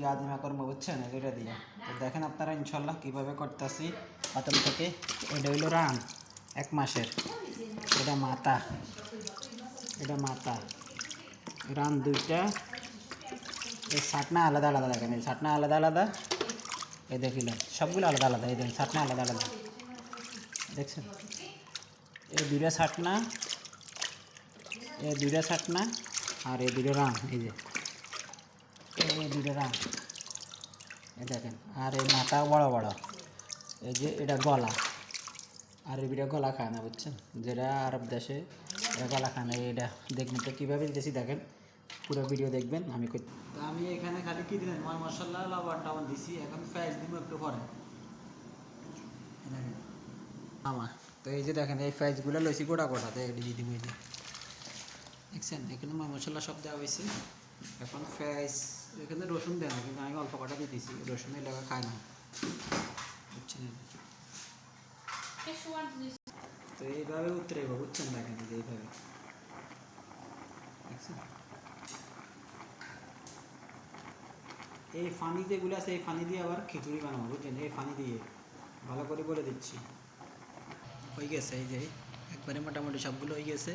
দিয়ে আজিমা করব বুঝছেন? এটা দিয়ে। তো দেখেন আপনারা, ইনশাল্লাহ কীভাবে করতেছি। প্রথম থেকে এটা হইল রান, এক মাসের। এটা মাথা। এটা মাথা। রান দুইটা। এই ছাটনা আলাদা আলাদা, দেখেন এই ছাটনা আলাদা আলাদা। এই দেখিলেন সবগুলো আলাদা আলাদা, এই দেখেন, ছাটনা আলাদা আলাদা। দেখছেন? এই দুইটা ছাটনা, এই দুইটা ছাটনা, আর এই দুটো রান, এই যে। এই দুটো রান এই দেখেন, আর এই মাথা বড় বড়। এই যে এটা গলা। আর এটা গলা খায় না, বুঝছেন? যেটা আরব দেশে এটা গলা খায় না এটা দেখবেন তো কীভাবে দিতেছি, দেখেন। পুরো ভিডিও দেখবেন, আমি আমি এখানে খালি কি দিলেন ময় মশলা লবণ টবণ দিছি, এখন ফ্রাইজ দিব একটু পরে। এই আমার তো এই যে দেখেন, এই ফ্রাইজগুলো লইছি গোটা গোটা তো এই যে। দেখছেন? এখানে মশলা সব দেওয়া হয়েছে। এখন ফ্রাইজ এখানে রসুন দেয় না, কিন্তু আমি অল্প কটা দিয়ে দিছি রসুন এই লাগা খায় না। বুঝছেন তো এইভাবে উতরে বুঝছেন এই যে এইভাবে? এই ফানি যেগুলো আছে, এই ফানি দিয়ে আবার খিচুড়ি বানাবো, বুঝছেন? এই ফানি দিয়ে। ভালো করে বলে দিচ্ছি। হয়ে গেছে, এই যে, একবারে মোটামুটি সবগুলো হয়ে গেছে।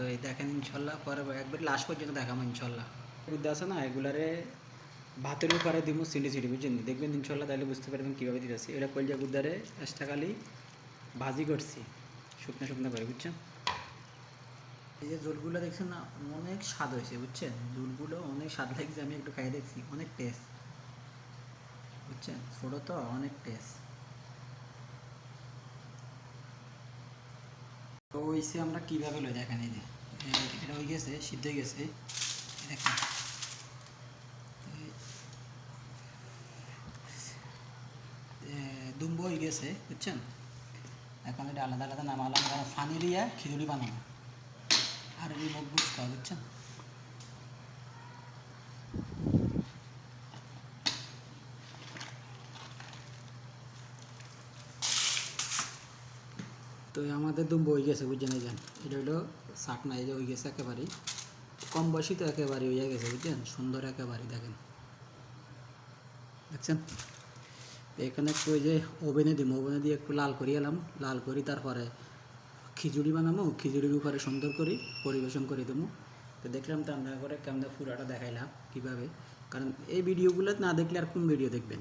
তো এই দেখেন ইনশাল্লাহ পরে একবার লাস্ট পর্যন্ত দেখাবো ইনশাল্লাহ। বুদ্ধি আছে না? এগুলারে ভাতের উপরে দিব সিঁড়ি সিঁড়ি বুঝছেন? দেখবেন ইনশাল্লাহ তাহলে বুঝতে পারবেন কীভাবে দিতে দিতেছি। এটা কলজা গুদ্দারে এক্সট্রা ভাজি করছি শুকনো শুকনো করে বুঝছেন? এই যে জোলগুলো দেখছেন না অনেক স্বাদ হয়েছে বুঝছেন? জোলগুলো অনেক স্বাদ লাগছে আমি একটু খাই দেখছি অনেক টেস্ট বুঝছেন? ছোটো তো অনেক টেস্ট তো ওইসে আমরা কীভাবে লই দেখেন এই যে এটা হয়ে গেছে, সিদ্ধ হয়ে গেছে দেখেন। দুম্ব হয়ে গেছে, বুঝছেন? এখন এটা আলাদা আলাদা নামালাম ফানি দিয়ে খিচুড়ি বানাবো। আর মুখ বুঝতে হবে, বুঝছেন? তো আমাদের দুম্ব হয়ে গেছে, বুঝছেন এই যান এটা হলো শাক না এই যে হয়ে গেছে একেবারেই। কম বয়সী তো একেবারে হয়ে গেছে, বুঝছেন? সুন্দর একেবারে দেখেন। দেখছেন? এখানে একটু ওই যে ওভেনে দিব ওভেনে দিয়ে একটু লাল করি এলাম। লাল করি তারপরে খিচুড়ি বানাবো খিচুড়ির উপরে সুন্দর করে, পরিবেশন করে দেবো তো দেখলাম তো আমরা করে কেমন পুরাটা দেখাইলাম কীভাবে। কারণ এই ভিডিওগুলো না দেখলে আর কোন ভিডিও দেখবেন?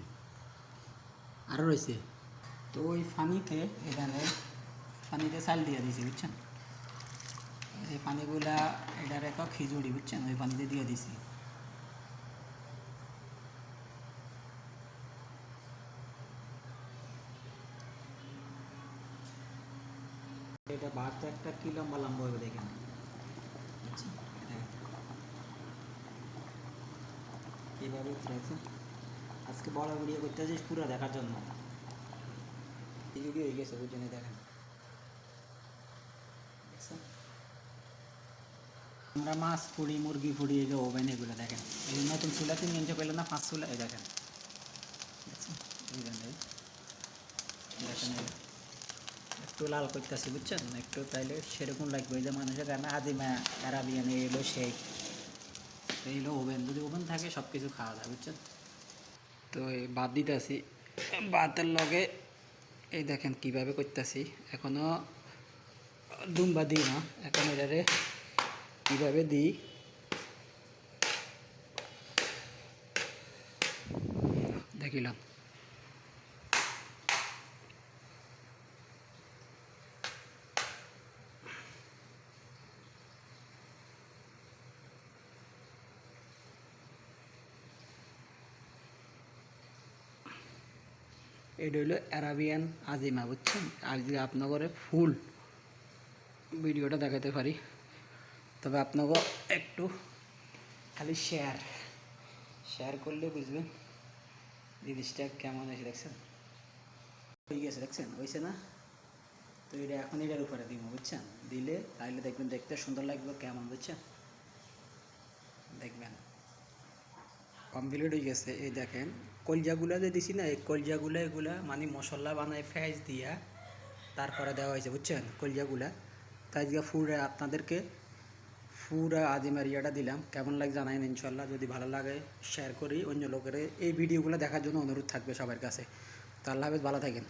আরও রয়েছে। তো ওই ফানিতে এখানে ফানিতে চাল দিয়ে দিয়েছি বুঝছেন? এই পানিগুলা এটার এক খিচুড়ি বুঝছেন? ওই পানিতে দিয়ে দিছি। এটা ভাত একটা কি লম্বা লম্বা হবে দেখেন। বুঝছেন? দেখেন। এইভাবে উতরেছে আজকে বড় ভিডিও করতে পুরো দেখার জন্য। এই ভিডিও হয়ে গেছে এই দেখেন। আমরা মাছ ফুড়ি মুরগি ফুড়ি এই যে ওভেন এগুলো দেখেন। এই নতুন চুলা তিন ইঞ্চি পেলে না পাঁচ চুলা, এই দেখেন। একটু লাল করতেছি, বুঝছেন? একটু তাইলে সেরকম লাগবে যে মানুষের রান্না আদিমা অ্যারাবিয়ান শেক এই হলো ওভেন, যদি ওভেন থাকে সব কিছু খাওয়া যায়, বুঝছেন? তো এই বাদ দিতেছি। বাতের লগে এই দেখেন কীভাবে করতেছি। এখনও দুম্বা দিই না, এখন এটারে কীভাবে দিই? দেখিলাম এটা হলো অ্যারাবিয়ান আজিমা বুঝছেন? আর যদি আপনাদের ফুল ভিডিওটা দেখাতে পারি। তবে আপনাকে একটু খালি শেয়ার শেয়ার করলে বুঝবেন জিনিসটা কেমন হয়েছে, দেখছেন? হয়ে গেছে, দেখছেন? হয়েছে না? তো এটা এখন এটার উপরে দিব, বুঝছেন? দিলে তাহলে দেখবেন দেখতে সুন্দর লাগবে, কেমন, বুঝছেন? দেখবেন। কমপ্লিট হয়ে গেছে। এই দেখেন, কলজাগুলা যে দিছি না, এই কলজাগুলা এগুলা মানে মশলা বানায় ফেঁজ দিয়া তারপরে দেওয়া হয়েছে, বুঝছেন? কলজাগুলা। তাই আজকে ফুল আপনাদেরকে পুরা আদি ইয়াটা দিলাম। কেমন লাগে জানাইন ইনশাল্লাহ যদি ভালো লাগে শেয়ার করি। অন্য লোকের এই ভিডিওগুলো দেখার জন্য অনুরোধ থাকবে সবার কাছে। তো আল্লাহ হাফেজ, ভালো থাকেন।